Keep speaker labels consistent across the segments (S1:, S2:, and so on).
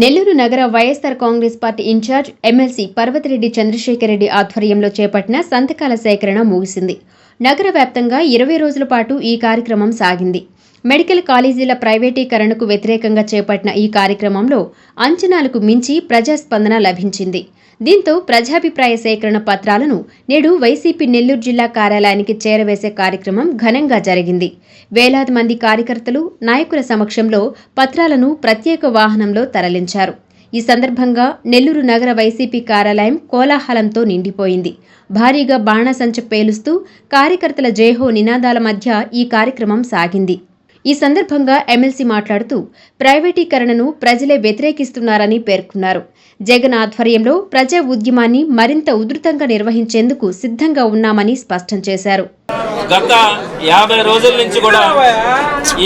S1: నెల్లూరు నగర YSR Congress party incharge MLC Parvathareddy Chandrasekhar Reddy ఆధ్వర్యంలో చేపట్టిన సంతకాల సేకరణ ముగిసింది. నగర వ్యాప్తంగా ఇరవై రోజుల పాటు ఈ కార్యక్రమం సాగింది. మెడికల్ కాలేజీల ప్రైవేటీకరణకు వ్యతిరేకంగా చేపట్టిన ఈ కార్యక్రమంలో అంచనాలకు మించి ప్రజాస్పందన లభించింది. దీంతో ప్రజాభిప్రాయ సేకరణ పత్రాలను నేడు వైసీపీ నెల్లూరు జిల్లా కార్యాలయానికి చేరవేసే కార్యక్రమం ఘనంగా జరిగింది. వేలాది మంది కార్యకర్తలు నాయకుల సమక్షంలో పత్రాలను ప్రత్యేక వాహనంలో తరలించారు. ఈ సందర్భంగా నెల్లూరు నగర వైసీపీ కార్యాలయం కోలాహలంతో నిండిపోయింది. భారీగా బాణసంచ పేలుస్తూ కార్యకర్తల జయహో నినాదాల మధ్య ఈ కార్యక్రమం సాగింది. ఈ సందర్భంగా ఎమ్మెల్సీ మాట్లాడుతూ ప్రైవేటీకరణను ప్రజలే వ్యతిరేకిస్తున్నారని పేర్కొన్నారు. జగన్ ఆధ్వర్యంలో ప్రజా ఉద్యమాన్ని మరింత ఉధృతంగా నిర్వహించేందుకు సిద్ధంగా ఉన్నామని స్పష్టం చేశారు.
S2: గత యాభై రోజుల నుంచి కూడా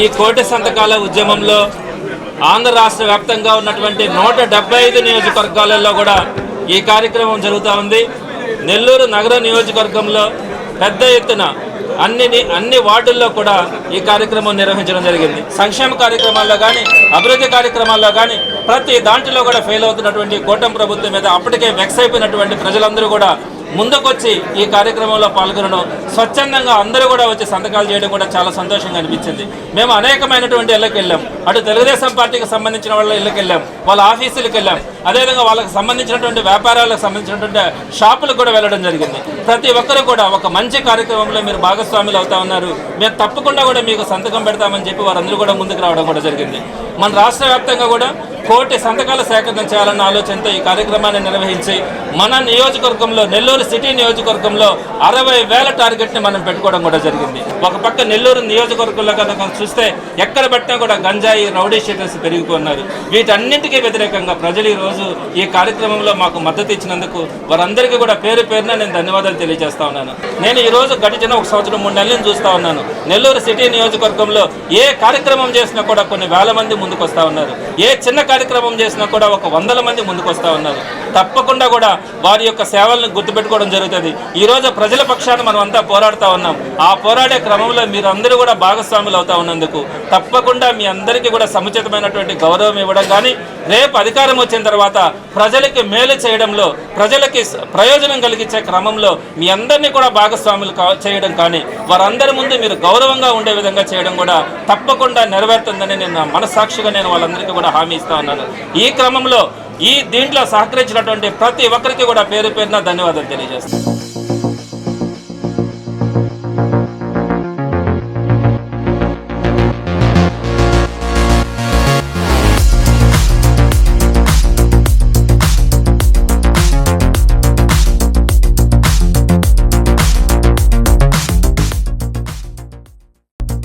S2: ఈ కోటి సంతకాల ఉద్యమంలో ఆంధ్ర రాష్ట్ర వ్యాప్తంగా ఉన్నటువంటి నూట డెబ్బై ఐదు నియోజకవర్గాలలో కూడా ఈ కార్యక్రమం జరుగుతూ ఉంది. నెల్లూరు నగర నియోజకవర్గంలో పెద్ద ఎత్తున అన్ని అన్ని వార్డుల్లో కూడా ఈ కార్యక్రమం నిర్వహించడం జరిగింది. సంక్షేమ కార్యక్రమాల్లో కానీ అభివృద్ధి కార్యక్రమాల్లో కానీ ప్రతి దాంట్లో కూడా ఫెయిల్ అవుతున్నటువంటి కూటమి ప్రభుత్వం మీద అప్పటికే వెక్స్ అయిపోయినటువంటి ప్రజలందరూ కూడా ముందుకొచ్చి ఈ కార్యక్రమంలో పాల్గొనడం స్వచ్ఛందంగా అందరూ కూడా వచ్చి సంతకాలు చేయడం కూడా చాలా సంతోషంగా అనిపించింది. మేము అనేకమైనటువంటి ఇళ్ళకి వెళ్ళాం. అటు తెలుగుదేశం పార్టీకి సంబంధించిన వాళ్ళ ఇళ్ళకి వెళ్ళాం వాళ్ళ ఆఫీసులకు వెళ్ళాం. అదేవిధంగా వాళ్ళకి సంబంధించినటువంటి వ్యాపారాలకు సంబంధించినటువంటి షాపులకు కూడా వెళ్ళడం జరిగింది. ప్రతి ఒక్కరు కూడా ఒక మంచి కార్యక్రమంలో మీరు భాగస్వాములు అవుతా ఉన్నారు. మేము తప్పకుండా కూడా మీకు సంతకం పెడతామని చెప్పి వారందరూ కూడా ముందుకు రావడం కూడా జరిగింది. మన రాష్ట్ర వ్యాప్తంగా కూడా కోటి సంతకాల సేకరణ చేయాలన్న ఆలోచనతో ఈ కార్యక్రమాన్ని నిర్వహించి మన నియోజకవర్గంలో నెల్లూరు సిటీ నియోజకవర్గంలో అరవై వేల టార్గెట్ని మనం పెట్టుకోవడం కూడా జరిగింది. ఒక పక్క నెల్లూరు నియోజకవర్గంలో కనుక చూస్తే ఎక్కడ పెట్టినా కూడా గంజాయి రౌడీ షీటర్స్ పెరిగిపోతున్నారు. వీటన్నింటికీ వ్యతిరేకంగా ప్రజలు ఈ రోజు ఈ కార్యక్రమంలో మాకు మద్దతు ఇచ్చినందుకు వారందరికీ కూడా పేరు పేరున నేను ధన్యవాదాలు తెలియజేస్తా ఉన్నాను. నేను ఈ రోజు గడిచిన ఒక సంవత్సరం మూడు నెలలను చూస్తూ చూస్తా ఉన్నాను. నెల్లూరు సిటీ నియోజకవర్గంలో ఏ కార్యక్రమం చేసినా కూడా కొన్ని వేల మంది ముందుకు వస్తూ ఉన్నారు. ఏ చిన్న కార్యక్రమం చేసినా కూడా ఒక వందల మంది ముందుకు ఉన్నారు. తప్పకుండా కూడా వారి యొక్క సేవలను గుర్తుపెట్టుకోవడం జరుగుతుంది. ఈరోజు ప్రజల పక్షాన మనం అంతా పోరాడుతూ ఉన్నాం. ఆ పోరాడే క్రమంలో మీరందరూ కూడా భాగస్వాములు అవుతా ఉన్నందుకు తప్పకుండా మీ అందరికీ కూడా సముచితమైనటువంటి గౌరవం ఇవ్వడం కానీ రేపు అధికారం వచ్చిన తర్వాత ప్రజలకి మేలు చేయడంలో ప్రజలకి ప్రయోజనం కలిగించే క్రమంలో మీ అందరినీ కూడా భాగస్వాములు చేయడం కానీ వారందరి ముందు మీరు గౌరవంగా ఉండే విధంగా చేయడం కూడా తప్పకుండా నెరవేరుతుందని నేను మనస్సాక్షిగా నేను వాళ్ళందరికీ కూడా హామీ ఇస్తా ఉన్నాను. ఈ క్రమంలో ఈ దీంట్లో సహకరించినటువంటి ప్రతి ఒక్కరికి కూడా పేరు పేరున ధన్యవాదాలు తెలియజేస్తాను